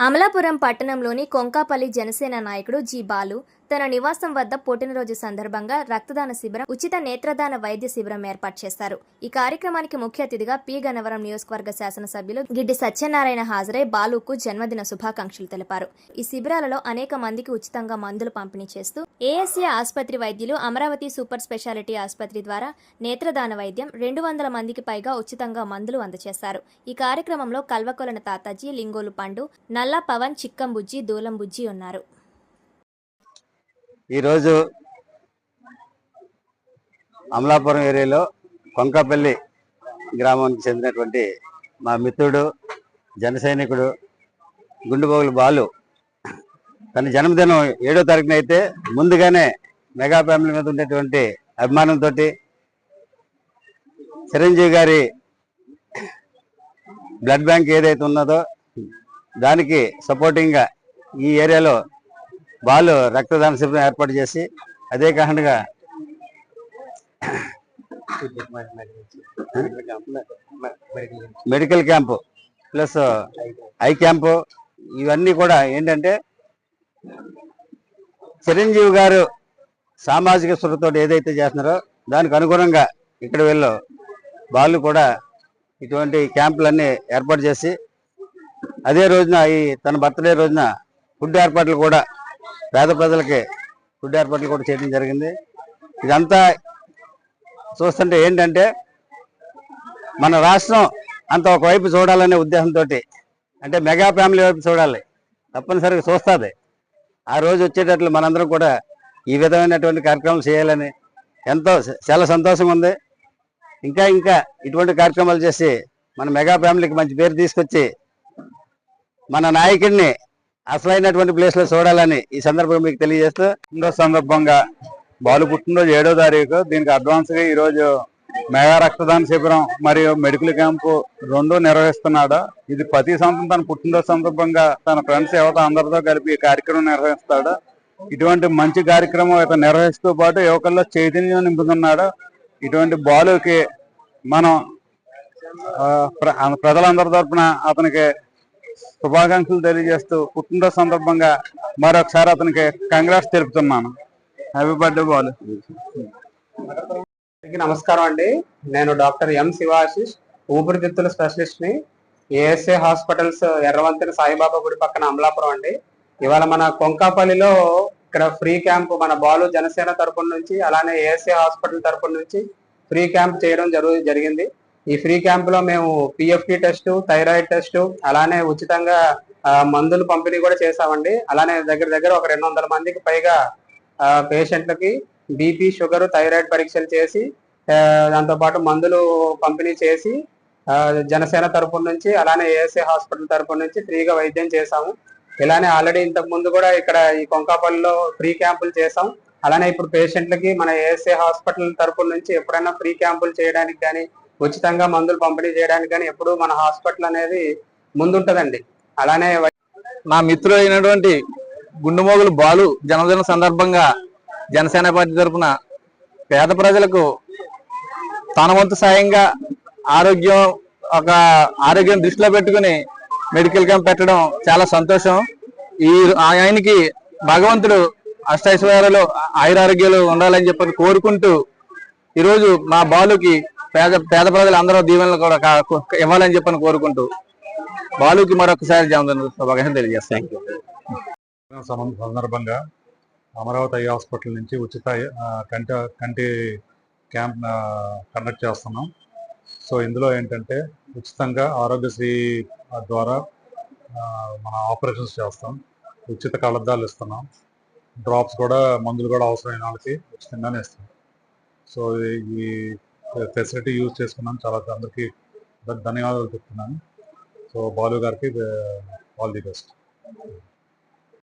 అమలాపురం పట్టణంలోని కొంకాపల్లి జనసేన నాయకుడు జి బాలు తన నివాసం వద్ద పుట్టినరోజు సందర్భంగా రక్తదాన శిబిరం ఉచిత నేత్రదాన వైద్య శిబిరం ఏర్పాటు చేశారు. ఈ కార్యక్రమానికి ముఖ్య అతిథిగా పి. గన్నవరం నియోజకవర్గ శాసనసభ్యులు గిడ్డి సత్యనారాయణ హాజరై బాలుకు జన్మదిన శుభాకాంక్షలు తెలిపారు. ఈ శిబిరాలలో అనేక మందికి ఉచితంగా మందులు పంపిణీ చేస్తూ ఏఎస్ఏ ఆసుపత్రి వైద్యులు అమరావతి సూపర్ స్పెషాలిటీ ఆసుపత్రి ద్వారా నేత్రదాన వైద్యం రెండు వందల మందికి పైగా ఉచితంగా మందులు అందజేశారు ఈ కార్యక్రమంలో కల్వకొలన తాతాజీ లింగోలు పండు నల్లా పవన్ చిక్కంబుజ్జి దూలం బుజ్జి ఉన్నారు. ఈరోజు అమలాపురం ఏరియాలో కొంకపల్లి గ్రామానికి చెందినటువంటి మా మిత్రుడు జన సైనికుడు గుండుబోగులు బాలు. తన జన్మదినం ఏడో తారీఖున అయితే ముందుగానే మెగా ఫ్యామిలీ మీద ఉండేటువంటి అభిమానంతో చిరంజీవి గారి బ్లడ్ బ్యాంక్ ఏదైతే ఉన్నదో దానికి సపోర్టింగ్గా ఈ ఏరియాలో వాళ్ళు రక్తదాన శిబిరం ఏర్పాటు చేసి అదే కాకుండా medical camp plus eye camp ఇవన్నీ కూడా ఏంటంటే చిరంజీవి గారు సామాజిక స్పృహతో ఏదైతే చేస్తున్నారో దానికి అనుగుణంగా ఇక్కడ వీళ్ళు వాళ్ళు కూడా ఇటువంటి క్యాంపులన్నీ ఏర్పాటు చేసి అదే రోజున ఈ తన బర్త్డే రోజున ఫుడ్ ఏర్పాట్లు కూడా పేద ప్రజలకి ఫుడ్ ఏర్పాట్లు కూడా చేయడం జరిగింది. ఇదంతా చూస్తుంటే ఏంటంటే మన రాష్ట్రం అంత ఒకవైపు చూడాలనే ఉద్దేశంతో అంటే మెగా ఫ్యామిలీ వైపు చూడాలి. తప్పనిసరిగా చూస్తుంది. ఆ రోజు వచ్చేటట్లు మనందరం కూడా ఈ విధమైనటువంటి కార్యక్రమాలు చేయాలని ఎంతో చాలా సంతోషం ఉంది. ఇంకా ఇంకా ఇటువంటి కార్యక్రమాలు చేసి మన మెగా ఫ్యామిలీకి మంచి పేరు తీసుకొచ్చి మన నాయకుడిని అసలైనటువంటి ప్లేస్లో చూడాలని ఈ సందర్భంగా మీకు తెలియజేస్తూ పుట్టినరోజు సందర్భంగా బాలు పుట్టినరోజు ఏడో తారీఖు దీనికి అడ్వాన్స్గా ఈ రోజు మెగా రక్తదాన శిబిరం మరియు మెడికల్ క్యాంపు రెండు నిర్వహిస్తున్నాడు. ఇది ప్రతి సంవత్సరం తన పుట్టినరోజు సందర్భంగా తన ఫ్రెండ్స్ యువత అందరితో కలిపి ఈ కార్యక్రమం నిర్వహిస్తాడు. ఇటువంటి మంచి కార్యక్రమం ఇతను నిర్వహిస్తూ పాటు యువకుల్లో చైతన్యం నింపుతున్నాడు. ఇటువంటి బాలుకి మనం ఆ, ప్ర- ప్రజలందరి తరపున అతనికి శుభాకాంక్షలు తెలియజేస్తూ పుట్టినరోజు సందర్భంగా మరొకసారి అతనికి కంగ్రాట్స్ తెలుపుతున్నాను. Happy birthday Balu. నమస్కారం అండి. నేను డాక్టర్ ఎం శివాశిష్ ఊపిరితిత్తుల స్పెషలిస్ట్ని ఏఎస్ఏ హాస్పిటల్స్ ఎర్రవంతిన సాయిబాబా గుడి పక్కన అమలాపురం అండి. ఇవాళ మన కొంకాపల్లిలో ఇక్కడ ఫ్రీ క్యాంప్ మన బాలు జనసేన తరపున నుంచి అలానే ఏఎస్ఏ హాస్పిటల్ తరపున నుంచి ఫ్రీ క్యాంప్ చేయడం జరుగు జరిగింది. ఈ ఫ్రీ క్యాంప్లో మేము పిఎఫ్టి టెస్ట్ థైరాయిడ్ టెస్ట్ అలానే ఉచితంగా మందులు పంపిణీ కూడా చేసామండి అలానే దగ్గర దగ్గర ఒక రెండు వందల మందికి పైగా పేషెంట్లకి బీపీ షుగర్ థైరాయిడ్ పరీక్షలు చేసి దాంతోపాటు దాంతో పాటు మందులు పంపిణీ చేసి జనసేన తరపున నుంచి అలానే ఏఎస్ఏ హాస్పిటల్ తరపు నుంచి ఫ్రీగా వైద్యం చేశాము. ఇలానే ఆల్రెడీ ఇంతకు ముందు కూడా ఇక్కడ ఈ కొంకాపల్లిలో ఫ్రీ క్యాంపులు చేసాం అలానే ఇప్పుడు పేషెంట్లకి మన ఏఎస్ఏ హాస్పిటల్ తరపు నుంచి ఎప్పుడైనా ఫ్రీ క్యాంపులు చేయడానికి కానీ ఉచితంగా మందులు పంపిణీ చేయడానికి కానీ ఎప్పుడు మన హాస్పిటల్ అనేది ముందుంటదండి. అలానే నా మిత్రుడు అయినటువంటి గుండెమోగులు బాలు జన్మదిన సందర్భంగా జనసేన పార్టీ తరఫున పేద ప్రజలకు తన వంతు సాయంగా ఆరోగ్యం ఒక ఆరోగ్యం దృష్టిలో పెట్టుకుని మెడికల్ క్యాంప్ పెట్టడం చాలా సంతోషం. ఈ ఆయనకి భగవంతుడు అష్టైశ్వర్యాలు ఆయురారోగ్యాలు ఉండాలని చెప్పని కోరుకుంటూ ఈరోజు మా బాలుకి పేద పేద ప్రజలు అందరూ దీవెనలు కూడా ఇవ్వాలని చెప్పని కోరుకుంటూ బాలుకి మరొకసారి శుభాకాంక్షలు తెలియజేస్తాను సందర్భంగా అమరావతి ఐ హాస్పిటల్ నుంచి ఉచిత కంటి కంటి క్యాంప్ కండక్ట్ చేస్తున్నాం. సో ఇందులో ఏంటంటే ఉచితంగా ఆరోగ్యశ్రీ ద్వారా మన ఆపరేషన్స్ చేస్తాం. ఉచిత కళ్ళద్దాలు ఇస్తున్నాం. డ్రాప్స్ కూడా మందులు కూడా అవసరమైన వాళ్ళకి ఉచితంగానే ఇస్తాం సో ఈ ఫెసిలిటీ యూజ్ చేసుకున్నాం చాలా అందరికీ ధన్యవాదాలు చెప్తున్నాను. సో బాలు గారికి ఆల్ ది బెస్ట్